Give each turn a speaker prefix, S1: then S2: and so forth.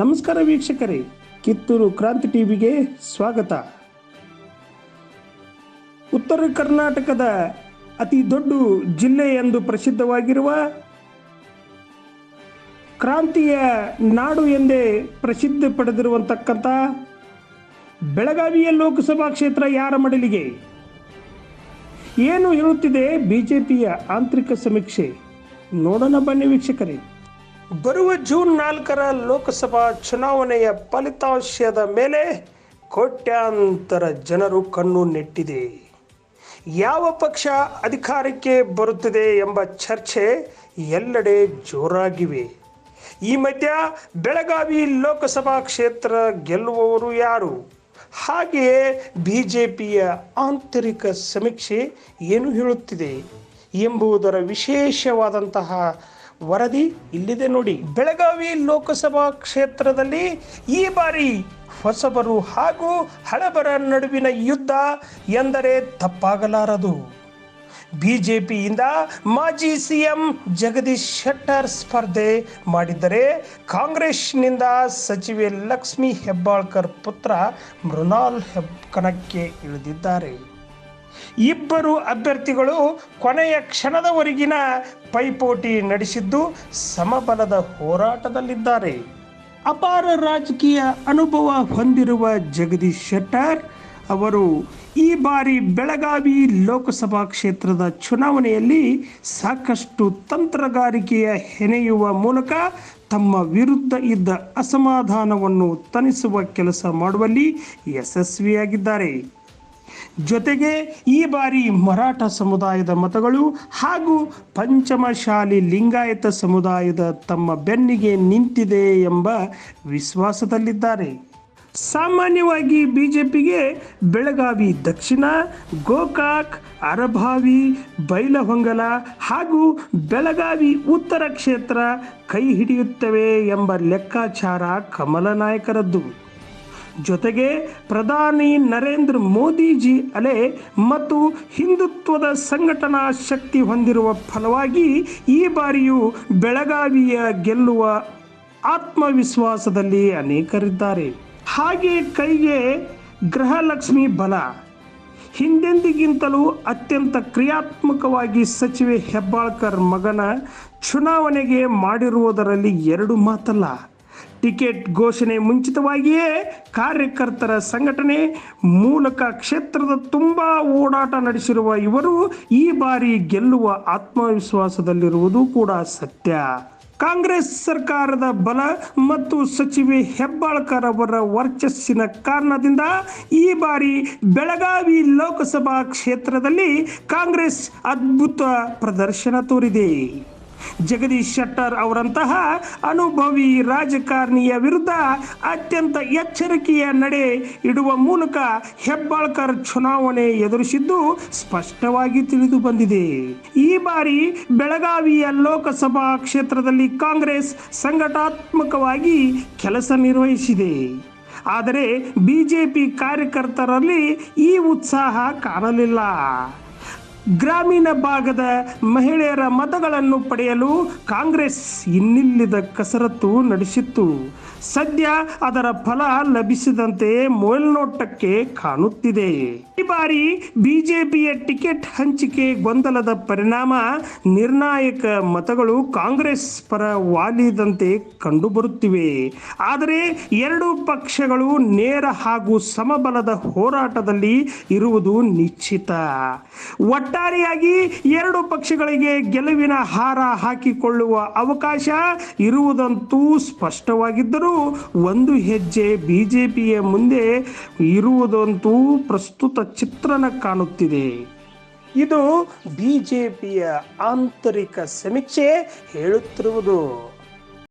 S1: ನಮಸ್ಕಾರ ವೀಕ್ಷಕರೇ, ಕಿತ್ತೂರು ಕ್ರಾಂತಿ ಟಿವಿಗೆ ಸ್ವಾಗತ. ಉತ್ತರ ಕರ್ನಾಟಕದ ಅತಿ ದೊಡ್ಡ ಜಿಲ್ಲೆ ಎಂದು ಪ್ರಸಿದ್ಧವಾಗಿರುವ ಕ್ರಾಂತಿಯ ನಾಡು ಎಂದೇ ಪ್ರಸಿದ್ಧಿ ಪಡೆದಿರುವಂತಕ್ಕಂಥ ಬೆಳಗಾವಿಯ ಲೋಕಸಭಾ ಕ್ಷೇತ್ರ ಯಾರ ಮಡಲಿಗೆ? ಏನು ಹೇಳುತ್ತಿದೆ ಬಿಜೆಪಿಯ ಆಂತರಿಕ ಸಮೀಕ್ಷೆ? ನೋಡೋಣ ಬನ್ನಿ ವೀಕ್ಷಕರೇ. ಬರುವ ಜೂನ್ ನಾಲ್ಕರ ಲೋಕಸಭಾ ಚುನಾವಣೆಯ ಫಲಿತಾಂಶದ ಮೇಲೆ ಕೋಟ್ಯಾಂತರ ಜನರು ಕಣ್ಣು ನೆಟ್ಟಿದೆ. ಯಾವ ಪಕ್ಷ ಅಧಿಕಾರಕ್ಕೆ ಬರುತ್ತದೆ ಎಂಬ ಚರ್ಚೆ ಎಲ್ಲೆಡೆ ಜೋರಾಗಿವೆ. ಈ ಮಧ್ಯ ಬೆಳಗಾವಿ ಲೋಕಸಭಾ ಕ್ಷೇತ್ರ ಗೆಲ್ಲುವವರು ಯಾರು? ಹಾಗೆಯೇ ಬಿಜೆಪಿಯ ಆಂತರಿಕ ಸಮೀಕ್ಷೆ ಏನು ಹೇಳುತ್ತಿದೆ ಎಂಬುದರ ವಿಶೇಷವಾದಂತಹ ವರದಿ ಇಲ್ಲಿದೆ ನೋಡಿ. ಬೆಳಗಾವಿ ಲೋಕಸಭಾ ಕ್ಷೇತ್ರದಲ್ಲಿ ಈ ಬಾರಿ ಹೊಸಬರು ಹಾಗೂ ಹಳಬರ ನಡುವಿನ ಯುದ್ಧ ಎಂದರೆ ತಪ್ಪಾಗಲಾರದು. ಬಿಜೆಪಿಯಿಂದ ಮಾಜಿ ಸಿಎಂ ಜಗದೀಶ್ ಶೆಟ್ಟರ್ ಸ್ಪರ್ಧೆ ಮಾಡಿದ್ದರೆ ಕಾಂಗ್ರೆಸ್ನಿಂದ ಸಚಿವೆ ಲಕ್ಷ್ಮಿ ಹೆಬ್ಬಾಳ್ಕರ್ ಪುತ್ರ ಮೃಣಾಲ್ ಹೆಬ್ ಕಣಕ್ಕೆ ಇಳಿದಿದ್ದಾರೆ. ಇಬ್ಬರು ಅಭ್ಯರ್ಥಿಗಳು ಕೊನೆಯ ಕ್ಷಣದವರೆಗಿನ ಪೈಪೋಟಿ ನಡೆಸಿದ್ದು ಸಮಬಲದ ಹೋರಾಟದಲ್ಲಿದ್ದಾರೆ. ಅಪಾರ ರಾಜಕೀಯ ಅನುಭವ ಹೊಂದಿರುವ ಜಗದೀಶ್ ಶೆಟ್ಟರ್ ಅವರು ಈ ಬಾರಿ ಬೆಳಗಾವಿ ಲೋಕಸಭಾ ಕ್ಷೇತ್ರದ ಚುನಾವಣೆಯಲ್ಲಿ ಸಾಕಷ್ಟು ತಂತ್ರಗಾರಿಕೆಯ ಹೆಣೆಯುವ ಮೂಲಕ ತಮ್ಮ ವಿರುದ್ಧ ಇದ್ದ ಅಸಮಾಧಾನವನ್ನು ತಣಿಸುವ ಕೆಲಸ ಮಾಡುವಲ್ಲಿ ಯಶಸ್ವಿಯಾಗಿದ್ದಾರೆ. ಜೊತೆಗೆ ಈ ಬಾರಿ ಮರಾಠ ಸಮುದಾಯದ ಮತಗಳು ಹಾಗೂ ಪಂಚಮಶಾಲಿ ಲಿಂಗಾಯತ ಸಮುದಾಯದ ತಮ್ಮ ಬೆನ್ನಿಗೆ ನಿಂತಿದೆ ಎಂಬ ವಿಶ್ವಾಸದಲ್ಲಿದ್ದಾರೆ. ಸಾಮಾನ್ಯವಾಗಿ ಬಿಜೆಪಿಗೆ ಬೆಳಗಾವಿ ದಕ್ಷಿಣ, ಗೋಕಾಕ್ ಅರಭಾವಿ ಬೈಲಹೊಂಗಲ ಹಾಗೂ ಬೆಳಗಾವಿ ಉತ್ತರ ಕ್ಷೇತ್ರ ಕೈ ಹಿಡಿಯುತ್ತವೆ ಎಂಬ ಲೆಕ್ಕಾಚಾರ ಕಮಲ ನಾಯಕರದ್ದು. ಜೊತೆಗೆ ಪ್ರಧಾನಿ ನರೇಂದ್ರ ಮೋದಿಜಿ ಅಲೆ ಮತ್ತು ಹಿಂದುತ್ವದ ಸಂಘಟನಾ ಶಕ್ತಿ ಹೊಂದಿರುವ ಫಲವಾಗಿ ಈ ಬಾರಿಯೂ ಬೆಳಗಾವಿಯ ಗೆಲ್ಲುವ ಆತ್ಮವಿಶ್ವಾಸದಲ್ಲಿ ಅನೇಕರಿದ್ದಾರೆ. ಹಾಗೆ ಕೈಗೆ ಗೃಹಲಕ್ಷ್ಮಿ ಬಲ, ಹಿಂದೆಂದಿಗಿಂತಲೂ ಅತ್ಯಂತ ಕ್ರಿಯಾತ್ಮಕವಾಗಿ ಸಚಿವೆ ಹೆಬ್ಬಾಳ್ಕರ್ ಮಗನ ಚುನಾವಣೆಗೆ ಮಾಡಿರುವುದರಲ್ಲಿ ಎರಡು ಮಾತಲ್ಲ. ಟಿಕೆಟ್ ಘೋಷಣೆ ಮುಂಚಿತವಾಗಿಯೇ ಕಾರ್ಯಕರ್ತರ ಸಂಘಟನೆ ಮೂಲಕ ಕ್ಷೇತ್ರದ ತುಂಬ ಓಡಾಟ ನಡೆಸಿರುವ ಇವರು ಈ ಬಾರಿ ಗೆಲ್ಲುವ ಆತ್ಮವಿಶ್ವಾಸದಲ್ಲಿರುವುದು ಕೂಡ ಸತ್ಯ. ಕಾಂಗ್ರೆಸ್ ಸರ್ಕಾರದ ಬಲ ಮತ್ತು ಸಚಿವೆ ಹೆಬ್ಬಾಳ್ಕರ್ ಅವರ ವರ್ಚಸ್ಸಿನ ಕಾರಣದಿಂದ ಈ ಬಾರಿ ಬೆಳಗಾವಿ ಲೋಕಸಭಾ ಕ್ಷೇತ್ರದಲ್ಲಿ ಕಾಂಗ್ರೆಸ್ ಅದ್ಭುತ ಪ್ರದರ್ಶನ ತೋರಿದೆ. ಜಗದೀಶ್ ಶೆಟ್ಟರ್ ಅವರಂತಹ ಅನುಭವಿ ರಾಜಕಾರಣಿಯ ವಿರುದ್ಧ ಅತ್ಯಂತ ಎಚ್ಚರಿಕೆಯ ನಡೆ ಇಡುವ ಮೂಲಕ ಹೆಬ್ಬಾಳ್ಕರ್ ಚುನಾವಣೆ ಎದುರಿಸಿದ್ದು ಸ್ಪಷ್ಟವಾಗಿ ತಿಳಿದು ಬಂದಿದೆ. ಈ ಬಾರಿ ಬೆಳಗಾವಿಯ ಲೋಕಸಭಾ ಕ್ಷೇತ್ರದಲ್ಲಿ ಕಾಂಗ್ರೆಸ್ ಸಂಘಟಾತ್ಮಕವಾಗಿ ಕೆಲಸ ನಿರ್ವಹಿಸಿದೆ. ಆದರೆ ಬಿಜೆಪಿ ಕಾರ್ಯಕರ್ತರಲ್ಲಿ ಈ ಉತ್ಸಾಹ ಕಾಣಲಿಲ್ಲ. ಗ್ರಾಮೀಣ ಭಾಗದ ಮಹಿಳೆಯರ ಮತಗಳನ್ನು ಪಡೆಯಲು ಕಾಂಗ್ರೆಸ್ ಇನ್ನಿಲ್ಲದ ಕಸರತ್ತು ನಡೆಸಿತ್ತು. ಸದ್ಯ ಅದರ ಫಲ ಲಭಿಸಿದಂತೆ ಮೇಲ್ನೋಟಕ್ಕೆ ಕಾಣುತ್ತಿದೆ. ಈ ಬಾರಿ ಬಿಜೆಪಿಯ ಟಿಕೆಟ್ ಹಂಚಿಕೆ ಗೊಂದಲದ ಪರಿಣಾಮ ನಿರ್ಣಾಯಕ ಮತಗಳು ಕಾಂಗ್ರೆಸ್ ಪರ ವಾಲಿದಂತೆ ಕಂಡುಬರುತ್ತಿವೆ. ಆದರೆ ಎರಡೂ ಪಕ್ಷಗಳು ನೇರ ಹಾಗೂ ಸಮಬಲದ ಹೋರಾಟದಲ್ಲಿ ಇರುವುದು ನಿಶ್ಚಿತ. ಒಟ್ಟಾರೆಯಾಗಿ ಎರಡು ಪಕ್ಷಗಳಿಗೆ ಗೆಲುವಿನ ಹಾರ ಹಾಕಿಕೊಳ್ಳುವ ಅವಕಾಶ ಇರುವುದಂತೂ ಸ್ಪಷ್ಟವಾಗಿದ್ದರೂ ಒಂದು ಹೆಜ್ಜೆ ಬಿಜೆಪಿಯ ಮುಂದೆ ಇರುವುದಂತೂ ಪ್ರಸ್ತುತ ಚಿತ್ರಣ ಕಾಣುತ್ತಿದೆ. ಇದು ಬಿಜೆಪಿಯ ಆಂತರಿಕ ಸಮೀಕ್ಷೆ ಹೇಳುತ್ತಿರುವುದು.